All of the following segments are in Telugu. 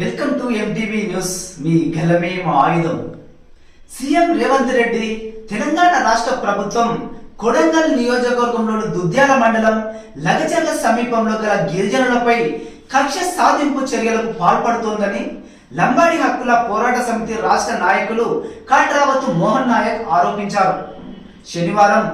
Welcome to MTV news. మీ గెలమే మా ఆయుధం. సీఎం రేవంత్ రెడ్డి తెలంగాణ రాష్ట్ర ప్రభుత్వం కొడంగల్ నియోజకవర్గంలోని దుద్యాల మండలం లగచర్ల సమీపంలో గల గిరిజనులపై కక్ష సాధింపు చర్యలకు పాల్పడుతోందని లంబాడి హక్కుల పోరాట సమితి రాష్ట్ర నాయకులు కాట్రావతు మోహన్ నాయక్ ఆరోపించారు. శనివారం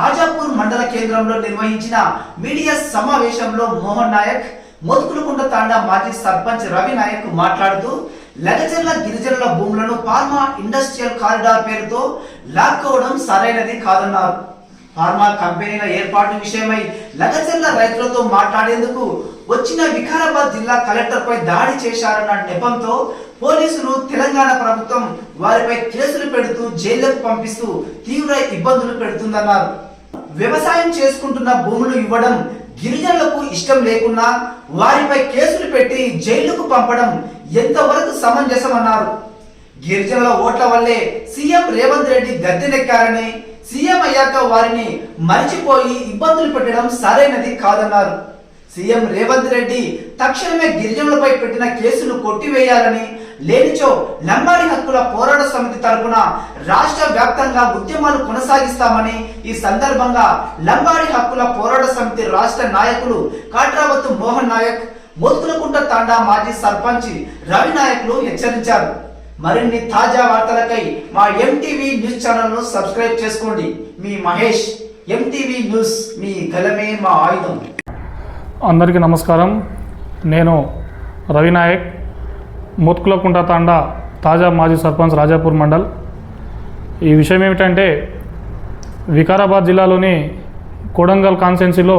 రాజాపూర్ మండల కేంద్రంలో నిర్వహించిన మీడియా సమావేశంలో మోహన్ నాయక్ మోత్కులకుంట తాండా మాజీ సర్పంచ్ రవి నాయక్ మాట్లాడుతూ లగజర్ల గిరిజనుల భూములను ఫార్మా ఇండస్ట్రియల్ కారిడార్ పేరుతో లాక్కోవడం సరైనది కాదన్నారు. ఫార్మా కంపెనీల ఏర్పాటు విషయమై లగజర్ల రైతులతో మాట్లాడేందుకు వచ్చిన వికారాబాద్ జిల్లా కలెక్టర్పై దాడి చేశారన్న నెపంతో పోలీసులు తెలంగాణ ప్రభుత్వం వారిపై కేసులు పెడుతూ జైళ్ళకు పంపిస్తూ తీవ్ర ఇబ్బందులు పెడుతుందన్నారు. వ్యవసాయం చేసుకుంటున్న భూములు ఇవ్వడం గిరిజనులకు ఇష్టం లేకున్నా వారిపై కేసులు పెట్టి జైలుకు పంపడం ఎంతవరకు సమంజసమన్నారు? గిరిజనుల ఓట్ల వల్లే సీఎం రేవంత్ రెడ్డి గద్దెనెక్కారని సీఎం అయ్యాక వారిని మరిచిపోయి ఇబ్బందులు పెట్టడం సరైనది కాదన్నారు. సీఎం రేవంత్ రెడ్డి తక్షణమే గిరిజనులపై పెట్టిన కేసులు కొట్టివేయాలని లేనిచో లంబాడి హక్కుల పోరాట సమితి తరపున రాష్ట్ర వ్యాప్తంగా ఉద్యమాలు కొనసాగిస్తామని ఈ సందర్భంగా లంబాడి హక్కుల పోరాట సమితి రాష్ట్ర నాయకులు కాట్రావత్తు మోహన్ నాయక్ మోత్కులకుంట తాండా మాజీ సర్పంచ్ రవి నాయకులు హెచ్చరించారు. మరిన్ని తాజా వార్తలకై మా ఎంటీవీ న్యూస్ ఛానల్ను సబ్స్క్రైబ్ చేసుకోండి. మీ మహేష్ ఎంటీవీ న్యూస్ మీ గలమే మా ఆయుధం. అందరికీ నమస్కారం. నేను రవి నాయక్. మోత్కులకుంట తాండా తాజా మాజీ సర్పంచ్ రాజాపూర్ మండల్. ఈ విషయం ఏమిటంటే వికారాబాద్ జిల్లాలోని కొడంగల్ కాన్స్టెన్సీలో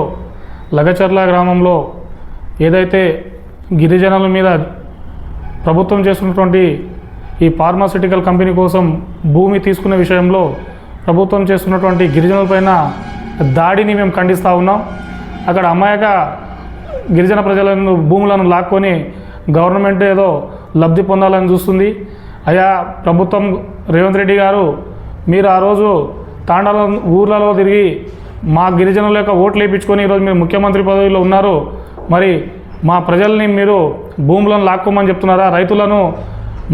లగచర్ల గ్రామంలో ఏదైతే గిరిజనుల మీద ప్రభుత్వం చేస్తున్నటువంటి ఈ ఫార్మాసిటికల్ కంపెనీ కోసం భూమి తీసుకునే విషయంలో ప్రభుత్వం చేస్తున్నటువంటి గిరిజనులపైన దాడిని మేము ఖండిస్తూ ఉన్నాం. అక్కడ అమాయక గిరిజన ప్రజలను భూములను లాక్కొని గవర్నమెంట్ ఏదో లబ్ధి పొందాలని చూస్తుంది. అయా ప్రభుత్వం రేవంత్ రెడ్డి గారు మీరు ఆ రోజు తాండాల ఊర్లలో తిరిగి మా గిరిజనుల యొక్క ఓట్లు వేయించుకొని ఈరోజు మీరు ముఖ్యమంత్రి పదవిలో ఉన్నారు. మరి మా ప్రజల్ని మీరు భూములను లాక్కోమని చెప్తున్నారా? రైతులను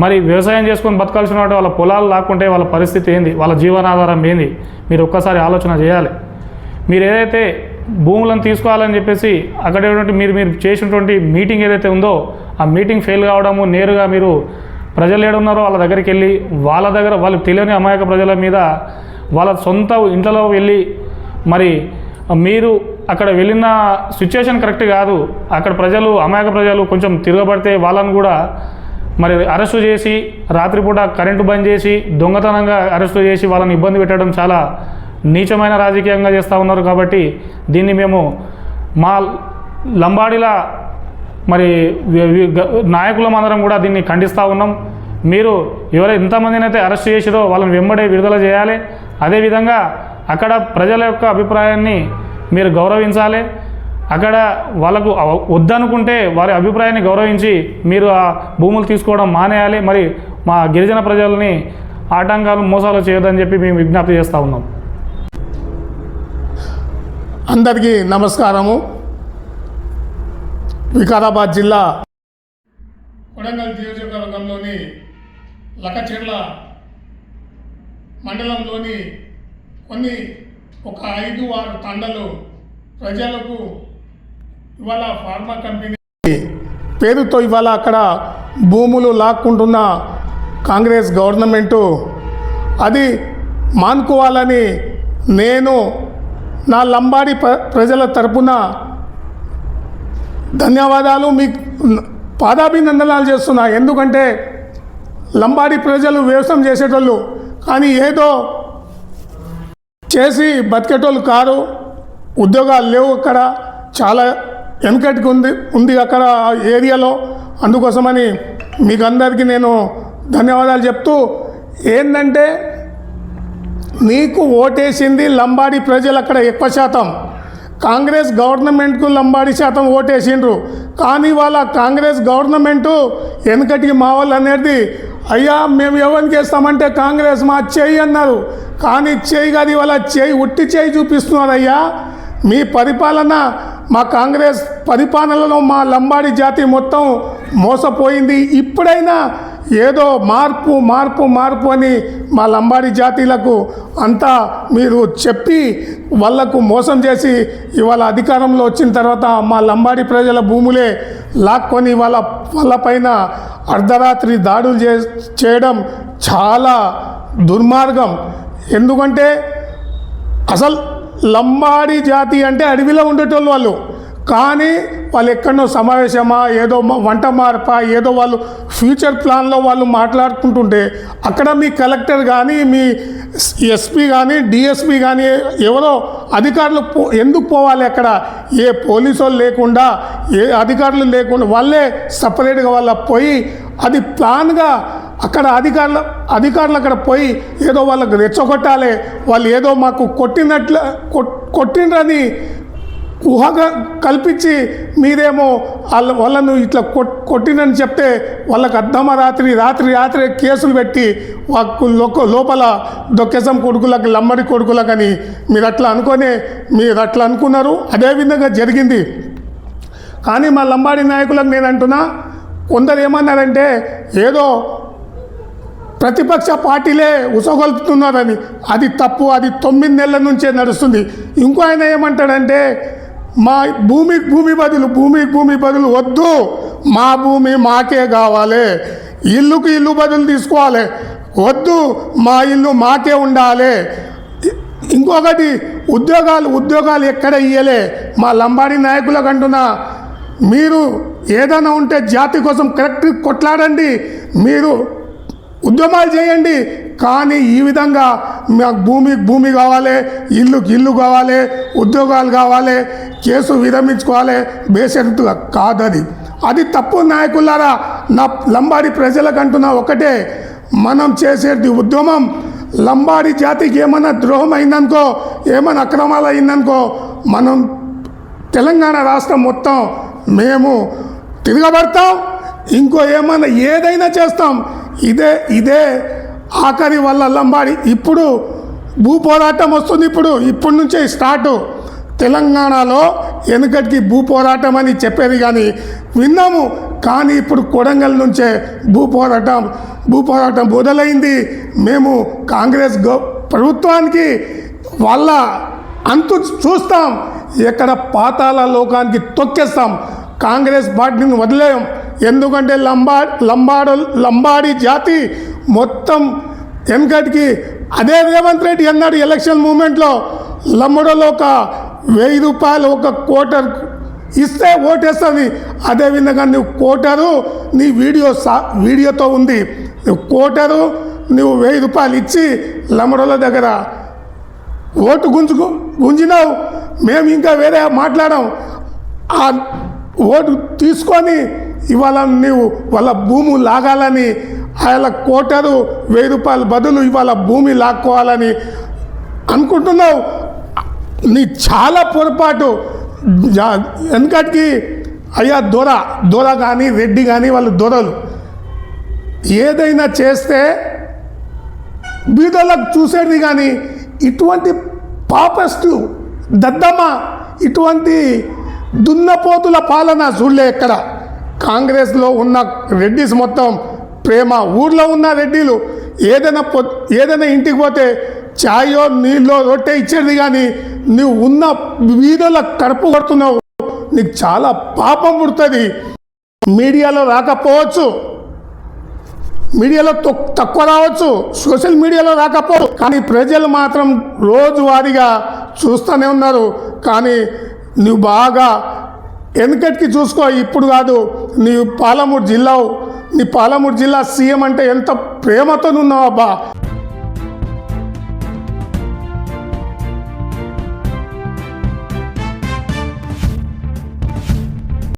మరి వ్యవసాయం చేసుకొని బతకాల్సిన వాళ్ళ పొలాలు లాక్కుంటే వాళ్ళ పరిస్థితి ఏంది? వాళ్ళ జీవనాధారం ఏంది? మీరు ఒక్కసారి ఆలోచన చేయాలి. మీరు ఏదైతే భూములను తీసుకోవాలని చెప్పేసి అక్కడ మీరు మీరు చేసినటువంటి మీటింగ్ ఏదైతే ఉందో ఆ మీటింగ్ ఫెయిల్ కావడము నేరుగా మీరు ప్రజలు ఏడున్నారో వాళ్ళ దగ్గరికి వెళ్ళి వాళ్ళ దగ్గర వాళ్ళకి తెలియని అమాయక ప్రజల మీద వాళ్ళ సొంత ఇంట్లో వెళ్ళి మరి మీరు అక్కడ వెళ్ళిన సిచ్యువేషన్ కరెక్ట్ కాదు. అక్కడ ప్రజలు అమాయక ప్రజలు కొంచెం తిరగబడితే వాళ్ళని కూడా మరి అరెస్టు చేసి రాత్రిపూట కరెంటు బంద్ చేసి దొంగతనంగా అరెస్టు చేసి వాళ్ళని ఇబ్బంది పెట్టడం చాలా నీచమైన రాజకీయంగా చేస్తూ ఉన్నారు కాబట్టి దీన్ని మేము మా లంబాడిలా మరి నాయకులం అందరం కూడా దీన్ని ఖండిస్తూ ఉన్నాం. మీరు ఎవరు ఎంతమందినైతే అరెస్ట్ చేసిరో వాళ్ళని వెంబడే విడుదల చేయాలి. అదేవిధంగా అక్కడ ప్రజల యొక్క అభిప్రాయాన్ని మీరు గౌరవించాలి. అక్కడ వాళ్ళకు వద్దనుకుంటే వారి అభిప్రాయాన్ని గౌరవించి మీరు ఆ భూములు తీసుకోవడం మానేయాలి. మరి మా గిరిజన ప్రజల్ని ఆటంకాలు మోసాలు చేయొద్దని చెప్పి మేము విజ్ఞప్తి చేస్తూ ఉన్నాం. అందరికీ నమస్కారము. వికారాబాద్ జిల్లా కొడంగల్ నియోజకవర్గంలోని లకచెర్ల మండలంలోని కొన్ని ఒక ఐదు ఆరు తండలు ప్రజలకు ఇవాళ ఫార్మా కంపెనీ పేరుతో ఇవాళ అక్కడ భూములు లాక్కుంటున్న కాంగ్రెస్ గవర్నమెంటు. అది మానుకోవాలని నేను నా లంబాడి ప్ర- ప్రజల తరపున ధన్యవాదాలు. మీకు పాదాభినందనాలు చేస్తున్నా. ఎందుకంటే లంబాడి ప్రజలు వ్యవసాయం చేసేటోళ్ళు. కానీ ఏదో చేసి బతికేటోళ్ళు కారు ఉద్యోగాలు లేవు అక్కడ. చాలా వెనుకటికి ఉంది ఉంది అక్కడ ఏరియాలో. అందుకోసమని మీకు అందరికీ నేను ధన్యవాదాలు చెప్తూ ఏంటంటే నీకు ఓటేసింది లంబాడి ప్రజలు అక్కడ ఎక్కువ శాతం. కాంగ్రెస్ గవర్నమెంట్కు లంబాడి శాతం ఓటేసిండ్రు. కానీ వాళ్ళ కాంగ్రెస్ గవర్నమెంటు వెనకటికి మా వాళ్ళు అనేది అయ్యా మేము ఎవరిని చేస్తామంటే కాంగ్రెస్ మా చేయి అన్నారు. కానీ చేయి కాదు వాళ్ళ చేయి ఉట్టి చేయి చూపిస్తున్నారు అయ్యా మీ పరిపాలన మా కాంగ్రెస్ పరిపాలనలో మా లంబాడి జాతి మొత్తం మోసపోయింది. ఇప్పుడైనా ఏదో మార్పు మార్పు మార్పు అని మా లంబాడి జాతీలకు అంతా మీరు చెప్పి వాళ్ళకు మోసం చేసి ఇవాళ అధికారంలో వచ్చిన తర్వాత మా లంబాడి ప్రజల భూములే లాక్కొని వాళ్ళ వాళ్ళపైన అర్ధరాత్రి దాడులు చే చేయడం చాలా దుర్మార్గం. ఎందుకంటే అసలు లంబాడి జాతి అంటే అడవిలో ఉండేటోళ్ళు వాళ్ళు. కానీ వాళ్ళు ఎక్కడనో సమావేశమా ఏదో వంట మార్ప ఏదో వాళ్ళు ఫ్యూచర్ ప్లాన్లో వాళ్ళు మాట్లాడుకుంటుంటే అక్కడ మీ కలెక్టర్ కానీ మీ ఎస్పీ కానీ డిఎస్పీ కానీ ఎవరో అధికారులు పో ఎందుకు పోవాలి అక్కడ? ఏ పోలీసు వాళ్ళు లేకుండా ఏ అధికారులు లేకుండా వాళ్ళే సపరేట్గా వాళ్ళ పోయి అది ప్లాన్గా అక్కడ అధికారులు అధికారులు అక్కడ పోయి ఏదో వాళ్ళకి రెచ్చగొట్టాలి వాళ్ళు ఏదో మాకు కొట్టినట్లు కొట్- కొట్టిండ్రని ఊహగా కల్పించి మీరేమో వాళ్ళ వాళ్ళను ఇట్లా కొట్ కొట్టినని చెప్తే వాళ్ళకి అర్ధమ రాత్రి రాత్రి రాత్రి కేసులు పెట్టి వాళ్ళకు లోపల దొక్కేసం కొడుకులకు లమ్మడి కొడుకులకని మీరు అట్లా అనుకొని మీరు అట్లా అనుకున్నారు అదేవిధంగా జరిగింది. కానీ మా లంబాడి నాయకులకు నేను అంటున్నా కొందరు ఏమన్నారంటే ఏదో ప్రతిపక్ష పార్టీలే ఉసగొల్పుతున్నారని. అది తప్పు అది తొమ్మిది నెలల నుంచే నడుస్తుంది. ఇంకో ఆయన ఏమంటాడంటే మా భూమికి భూమి బదులు భూమి భూమి బదులు వద్దు. మా భూమి మాకే కావాలి. ఇల్లుకి ఇల్లు బదులు తీసుకోవాలి. వద్దు మా ఇల్లు మాకే ఉండాలి. ఇంకొకటి ఉద్యోగాలు ఉద్యోగాలు ఎక్కడ ఇయ్యలే? మా లంబాడి నాయకులకు అంటున్నా. మీరు ఏదైనా ఉంటే జాతి కోసం కరెక్ట్ కొట్లాడండి. మీరు ఉద్యమాలు చేయండి. కానీ ఈ విధంగా మాకు భూమి భూమి కావాలి ఇల్లుకి ఇల్లు కావాలి ఉద్యోగాలు కావాలి. కేసు విరమించుకోవాలి బేషరతుగా కాదది. అది తప్పు నాయకులారా నా లంబాడి ప్రజలకంటున్న ఒకటే మనం చేసేది ఉద్యమం. లంబాడి జాతికి ఏమైనా ద్రోహం అయిందనుకో ఏమైనా అక్రమాలు అయిందనుకో మనం తెలంగాణ రాష్ట్రం మొత్తం మేము తిరగబడతాం. ఇంకో ఏమైనా ఏదైనా చేస్తాం. ఇదే ఇదే ఆఖరి వల్ల లంబాడి ఇప్పుడు భూ పోరాటం వస్తుంది ఇప్పుడు ఇప్పటి నుంచే స్టార్ట్. తెలంగాణలో వెనుకటికి భూ పోరాటం అని చెప్పేది కానీ విన్నాము. కానీ ఇప్పుడు కొడంగల్ నుంచే భూ పోరాటం భూ పోరాటం మొదలైంది. మేము కాంగ్రెస్ గో ప్రభుత్వానికి వాళ్ళ అంతు చూస్తాం. ఎక్కడ పాతాల లోకానికి తొక్కేస్తాం. కాంగ్రెస్ పార్టీని వదిలేయం. ఎందుకంటే లంబా లంబాడు లంబాడి జాతి మొత్తం వెనకటికి అదే రేవంత్ రెడ్డి అన్నాడు ఎలక్షన్ మూమెంట్లో లంబడలో ఒక వెయ్యి రూపాయలు ఒక కోటర్ ఇస్తే ఓటేస్తుంది. అదేవిధంగా నువ్వు కోటరు నీ వీడియో సా వీడియోతో ఉంది. నువ్వు కోటరు నువ్వు వెయ్యి రూపాయలు ఇచ్చి లంబడోల దగ్గర ఓటు గుంజుకు గుంజినావు. మేము ఇంకా వేరే మాట్లాడాం. ఆ ఓటు తీసుకొని ఇవాళ నీవు వాళ్ళ భూమి లాగాలని వాళ్ళ కోటరు వెయ్యి రూపాయల బదులు ఇవాళ భూమి లాక్కోవాలని అనుకుంటున్నావు. నీ చాలా పొరపాటు. వెనకటికి అయ్యా దొర దొర కానీ రెడ్డి కానీ వాళ్ళు దొరలు. ఏదైనా చేస్తే బీదలకు చూసేది కానీ ఇటువంటి పాపస్టు దద్దమ్మ ఇటువంటి దున్నపోతుల పాలన చూడలే ఎక్కడ. కాంగ్రెస్లో ఉన్న రెడ్డిస్ మొత్తం ప్రేమ ఊర్లో ఉన్న రెడ్డిలు ఏదైనా పొ ఏదైనా ఇంటికి పోతే ఛాయో నీళ్ళో రొట్టె ఇచ్చేది కానీ నువ్వు ఉన్న వీధుల కడుపు కొడుతున్నావు. నీకు చాలా పాపం పుడుతుంది. మీడియాలో రాకపోవచ్చు. మీడియాలో తక్కువ రావచ్చు. సోషల్ మీడియాలో రాకపోవచ్చు కానీ ప్రజలు మాత్రం రోజువారీగా చూస్తూనే ఉన్నారు. కానీ నువ్వు బాగా వెనకటికి చూసుకో. ఇప్పుడు కాదు నీ పాలమూరు జిల్లా నీ పాలమూరు జిల్లా సీఎం అంటే ఎంత ప్రేమతో ఉన్నావు అబ్బా.